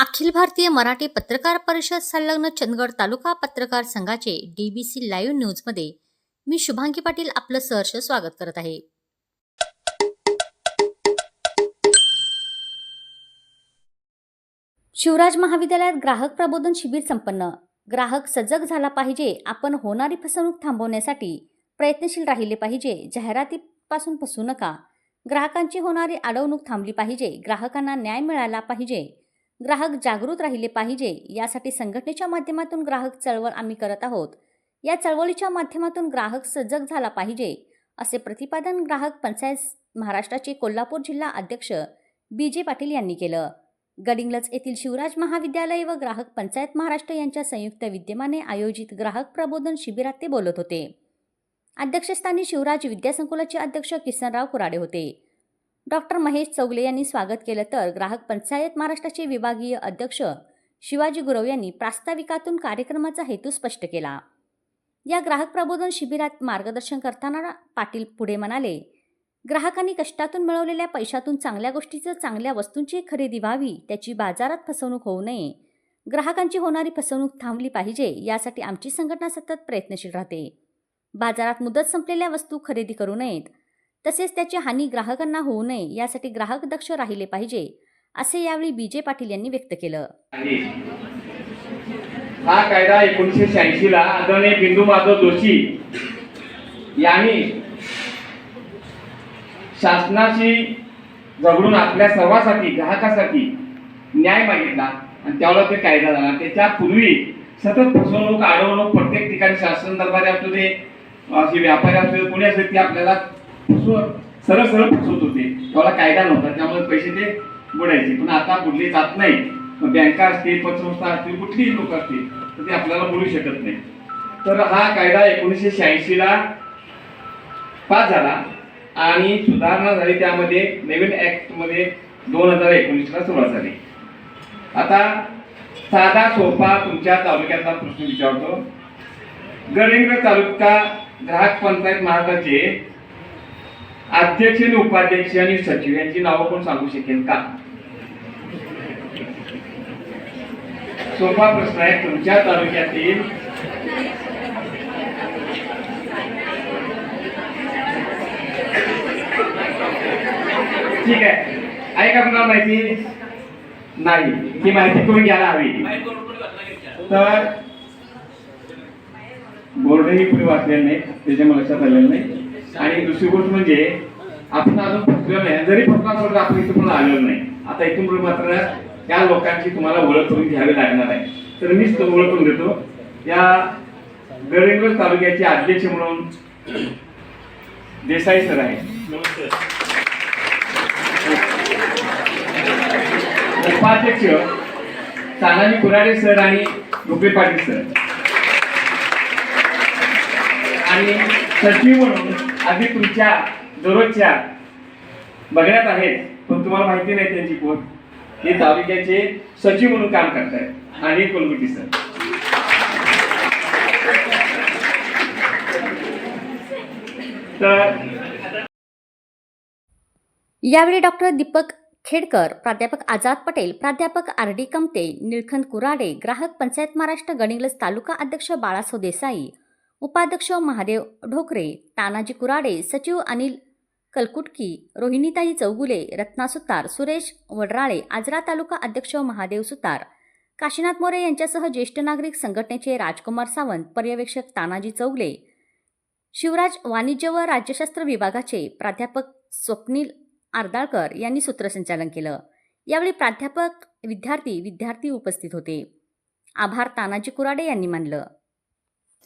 अखिल भारतीय मराठी पत्रकार परिषद संलग्न चंदगड तालुका पत्रकार संघाचे डीबीसी लाईव्ह न्यूजमध्ये मी शुभांगी पाटील आपलं सहर्ष स्वागत करत आहे. शिवराज महाविद्यालयात ग्राहक प्रबोधन शिबिर संपन्न. ग्राहक सजग झाला पाहिजे आपण होणारी फसवणूक थांबवण्यासाठी प्रयत्नशील राहिले पाहिजे जाहिरातीपासून फसू नका. ग्राहकांची होणारी अडवणूक थांबली पाहिजे ग्राहकांना न्याय मिळाला पाहिजे. ग्राहक जागृत राहिले पाहिजे यासाठी संघटनेच्या माध्यमातून ग्राहक चळवळ आम्ही करत आहोत. या चळवळीच्या माध्यमातून ग्राहक सजग झाला पाहिजे असे प्रतिपादन ग्राहक पंचायत महाराष्ट्राचे कोल्हापूर जिल्हा अध्यक्ष बी जे पाटील यांनी केलं. गडिंगलज येथील शिवराज महाविद्यालय व ग्राहक पंचायत महाराष्ट्र यांच्या संयुक्त विद्यमाने आयोजित ग्राहक प्रबोधन शिबिरात ते बोलत होते. अध्यक्षस्थानी शिवराज विद्यासंकुलाचे अध्यक्ष किसनराव कुराडे होते. डॉक्टर महेश चौगले यांनी स्वागत केलं तर ग्राहक पंचायत महाराष्ट्राचे विभागीय अध्यक्ष शिवाजी गुरव यांनी प्रास्ताविकातून कार्यक्रमाचा हेतू स्पष्ट केला. या ग्राहक प्रबोधन शिबिरात मार्गदर्शन करताना पाटील पुढे म्हणाले ग्राहकांनी कष्टातून मिळवलेल्या पैशातून चांगल्या गोष्टीचं चांगल्या वस्तूंची खरेदी व्हावी त्याची बाजारात फसवणूक होऊ नये. ग्राहकांची होणारी फसवणूक थांबली पाहिजे यासाठी आमची संघटना सतत प्रयत्नशील राहते. बाजारात मुदत संपलेल्या वस्तू खरेदी करू नयेत. तसेच त्याची हानी ग्राहकांना होऊ नये यासाठी ग्राहक दक्ष राहिले पाहिजे असे यावेळी बी जे पाटील यांनी व्यक्त केलं. हा कायदा एकोणीसशे शहाऐंशी ला आदरणीय बिंदू माधव जोशी यांनी शासनाशी झगडून आपल्या सर्वांसाठी ग्राहकासाठी न्याय मागितला आणि त्यावेळेला ते कायदा झाला त्याच्या पूर्वी सतत फसवणूक अडवणूक प्रत्येक ठिकाणी शासन दरबारी असू दे असे व्यापारी असू दे कोणी असू ते आपल्याला सरळ सरळ फसवत होते. त्याला कायदा नव्हता त्यामुळे पैसे ते बुडायचे. पण आता बुडले जात नाही. बँका असतील पतसंस्था असतील कुठलीही लोक असतील तर ते आपल्याला बोलू शकत नाही. तर हा कायदा एकोणीसशे शहाऐंशीला पास झाला आणि सुधारणा झाली. त्यामध्ये नवीन ॲक्टमध्ये दोन हजार एकोणीसला सुरुवात झाली. आता साधा सोपा तुमच्या तालुक्यातला प्रश्न विचारतो. गडिंग्लज तालुका ग्राहक पंचायत महाराष्ट्राचे अध्यक्ष आणि उपाध्यक्ष आणि सचिव यांची नावं कोण सांगू शकेल का? सोपा प्रश्न आहे तुमच्या तालुक्यातील ठीक आहे. आहे का माहिती नाही. ही माहिती करून घ्यायला हवी? तर बोर्डही पुढे वाचलेलं नाही त्याच्यामुळे लक्षात आलेलं नाही. आणि दुसरी गोष्ट म्हणजे आपण अजून फसलेलो नाही. जरी फसला असलो तर आपण इथं पण आलेलो नाही. आता इथून पुढे मात्र त्या लोकांची तुम्हाला ओळख करून घ्यावी लागणार आहे. तर मीच तो ओळख करून देतो. या गडिंग्लज तालुक्याचे अध्यक्ष म्हणून देसाई सर आहे उपाध्यक्ष तानाजी कुराडे सर आणि रुपे पाटील सर. आणि सचिव म्हणून आधी तुमच्या दररोजच्या बघण्यात आहेत पण तुम्हाला माहिती नाही त्यांची कोण. हे तालुक्याचे सचिव म्हणून काम करतायत. आणि कोलगुटी सर. तर यावेळी डॉक्टर दीपक खेडकर प्राध्यापक आझाद पटेल प्राध्यापक आर डी कमते निळखंद कुराडे ग्राहक पंचायत महाराष्ट्र गणिंगलज तालुका अध्यक्ष बाळासो देसाई उपाध्यक्ष महादेव ढोकरे तानाजी कुराडे सचिव अनिल कलकुटकी रोहिणीताई चौगुले रत्ना सुतार सुरेश वडराळे आजरा तालुका अध्यक्ष महादेव सुतार काशीनाथ मोरे यांच्यासह ज्येष्ठ नागरिक संघटनेचे राजकुमार सावंत पर्यवेक्षक तानाजी चौगले शिवराज वाणिज्य व राज्यशास्त्र विभागाचे प्राध्यापक स्वप्नील आरदाळकर यांनी सूत्रसंचालन केलं. यावेळी प्राध्यापक विद्यार्थी विद्यार्थी उपस्थित होते. आभार तानाजी कुराडे यांनी मानलं.